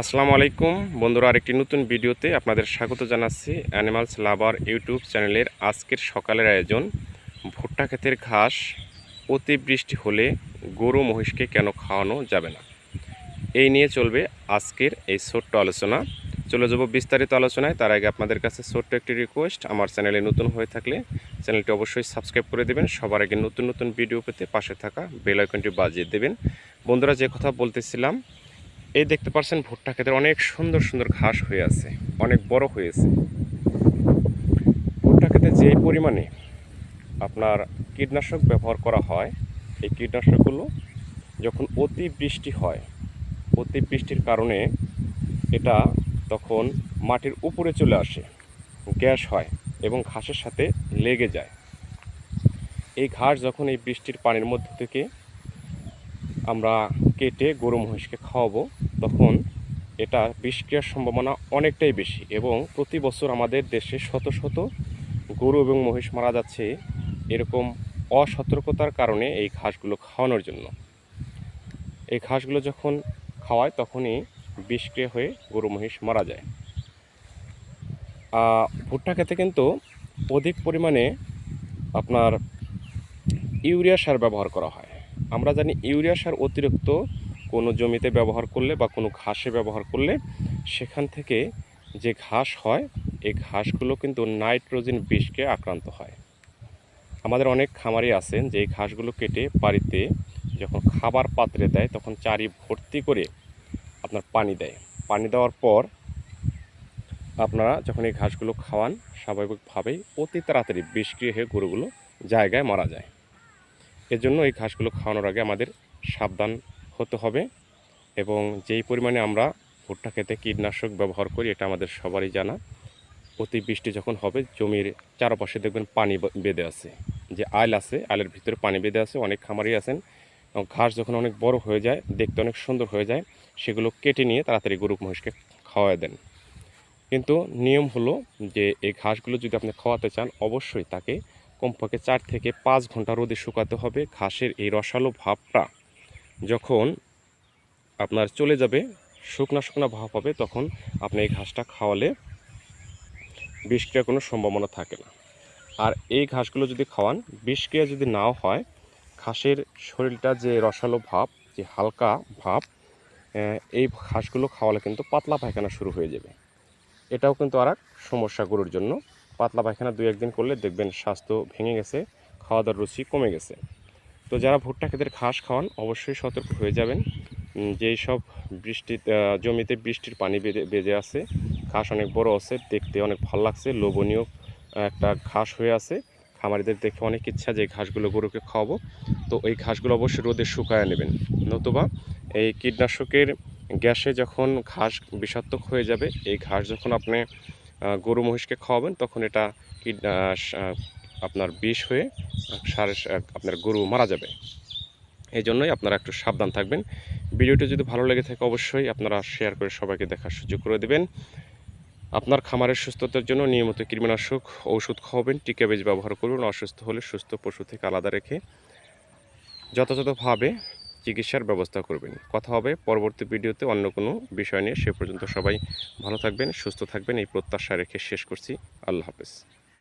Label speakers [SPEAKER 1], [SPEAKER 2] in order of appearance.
[SPEAKER 1] আসসালামু আলাইকুম। বন্ধুরা, আরেকটি নতুন ভিডিওতে আপনাদের স্বাগত জানাচ্ছি অ্যানিমালস লাভার ইউটিউব চ্যানেলের আজকের সকালের আয়োজন। ভুট্টা ক্ষেতের ঘাস অতিবৃষ্টি হলে গরু মহিষকে কেন খাওয়ানো যাবে না? এই নিয়ে চলবে আজকের এই ছোট্ট আলোচনা। চলে যাব বিস্তারিত আলোচনায়। তার আগে আপনাদের কাছে ছোট্ট একটি রিকোয়েস্ট আমার চ্যানেলে নতুন হয়ে থাকলে চ্যানেলটি অবশ্যই সাবস্ক্রাইব করে দেবেন। সবার আগে নতুন নতুন ভিডিও পেতে পাশে থাকা বেল আইকনটি বাজিয়ে দেবেন। বন্ধুরা, যে কথা বলতেছিলাম এই দেখতে পাচ্ছেন ভুট্টা ক্ষেতের অনেক সুন্দর সুন্দর ঘাস হয়ে আছে, অনেক বড় হয়েছে। ভুট্টা ক্ষেতে যে পরিমাণে আপনার কীটনাশক ব্যবহার করা হয়, এই কীটনাশকগুলো যখন অতি বৃষ্টি হয় অতি বৃষ্টির কারণে এটা তখন মাটির উপরে চলে আসে, গ্যাস হয় এবং ঘাসের সাথে লেগে যায়। এই ঘাস যখন এই বৃষ্টির পানির মধ্যে থেকে আমরা কেটে গরু মহিষকে খাওয়াবো, তখন এটা বিষক্রিয়ার সম্ভাবনা অনেকটাই বেশি এবং প্রতি বছর আমাদের দেশে শত শত গরু এবং মহিষ মারা যাচ্ছে এরকম অসতর্কতার কারণে এই ঘাসগুলো খাওয়ানোর জন্য। এই ঘাসগুলো যখন খাওয়ায় তখনই বিষক্রিয়া হয়ে গরু মহিষ মারা যায়। ভুট্টা খেতে কিন্তু অধিক পরিমাণে আপনার ইউরিয়া সার ব্যবহার করা হয়। আমরা জানি ইউরিয়া সার অতিরিক্ত কোনো জমিতে ব্যবহার করলে বা কোনো ঘাসে ব্যবহার করলে সেখান থেকে যে ঘাস হয়, এই ঘাসগুলো কিন্তু নাইট্রোজেন বিষকে আক্রান্ত হয়। আমাদের অনেক খামারি আছেন যে এই ঘাসগুলো কেটে বাড়িতে যখন খাবার পাত্রে দেয়, তখন চারি ভর্তি করে আপনার পানি দেয়। পানি দেওয়ার পর আপনারা যখন এই ঘাসগুলো খাওয়ান, স্বাভাবিকভাবেই অতি তাড়াতাড়ি বিষক্রিয়া হয়ে গরুগুলো জায়গায় মারা যায়। এজন্য এই ঘাসগুলো খাওয়ানোর আগে আমাদের সাবধান হতে হবে এবং যেই পরিমাণে আমরা ভুট্টা খেতে কীটনাশক ব্যবহার করি, এটা আমাদের সবারই জানা। অতি বৃষ্টি যখন হবে, জমির চারপাশে দেখবেন পানি বেঁধে আছে। যে আইল আছে, আইলের ভিতরে পানি বেঁধে আছে, অনেক খামারি আছেন। এবং ঘাস যখন অনেক বড় হয়ে যায়, দেখতে অনেক সুন্দর হয়ে যায়, সেগুলো কেটে নিয়ে তাড়াতাড়ি গরু মহিষকে খাওয়ায় দেন। কিন্তু নিয়ম হলো যে এই ঘাসগুলো যদি আপনি খাওয়াতে চান, অবশ্যই তাকে কমপক্ষে চার থেকে পাঁচ ঘণ্টা রোদে শুকাতে হবে ঘাসের এই রসালো ভাবটা। যখন আপনার চলে যাবে, শুকনা শুকনা ভাব হবে, তখন আপনি এই ঘাসটা খাওয়ালে বিষক্রিয়ার কোনো সম্ভাবনা থাকে না। আর এই ঘাসগুলো যদি খাওয়ান বিষক্রিয়া যদি নাও হয়, ঘাসের শরীরটা যে রসালো ভাব, যে হালকা ভাব এই ঘাসগুলো খাওয়ালে কিন্তু পাতলা পায়খানা শুরু হয়ে যাবে। এটাও কিন্তু আর এক সমস্যা গরুর জন্য। পাতলা পায়খানা দু একদিন করলে দেখবেন স্বাস্থ্য ভেঙে গেছে খাওয়া দাওয়ার রুচি কমে গেছে। তো যারা ভুট্টা ক্ষেতের ঘাস খাওয়ান, অবশ্যই সতর্ক হয়ে যাবেন। যেই সব বৃষ্টি জমিতে বৃষ্টির পানি বেঁধে বেজে আছে, ঘাস অনেক বড় আছে, দেখতে অনেক ভালো লাগছে, লোভনীয় একটা ঘাস হয়ে আছে। খামারিদের দেখে অনেক ইচ্ছা যে ঘাসগুলো গরুকে খাওয়াবো। তো এই ঘাসগুলো অবশ্যই রোদে শুকায় নেবেন। নতুবা এই কীটনাশকের গ্যাসে যখন ঘাস বিষাক্ত হয়ে যাবে, এই ঘাস যখন আপনি গরু মহিষকে খাওয়াবেন, তখন এটা কীট আপনার বিষ হয়ে সারে আপনার গরু মারা যাবে। এই জন্যই আপনারা একটু সাবধান থাকবেন। ভিডিওটি যদি ভালো লেগে থাকে, অবশ্যই আপনারা শেয়ার করে সবাইকে দেখার সুযোগ করে দেবেন। আপনার খামারের সুস্থতার জন্য নিয়মিত কীটনাশক ঔষধ খাওয়াবেন। টিকা বীজ ব্যবহার করুন, অসুস্থ হলে সুস্থ পশু থেকে আলাদা রেখে যথাযথভাবে চিকিৎসার ব্যবস্থা করবেন। কথা হবে পরবর্তী ভিডিওতে অন্য কোনো বিষয় নিয়ে। সে পর্যন্ত সবাই ভালো থাকবেন, সুস্থ থাকবেন। এই প্রত্যাশা রেখে শেষ করছি। আল্লাহ হাফেজ।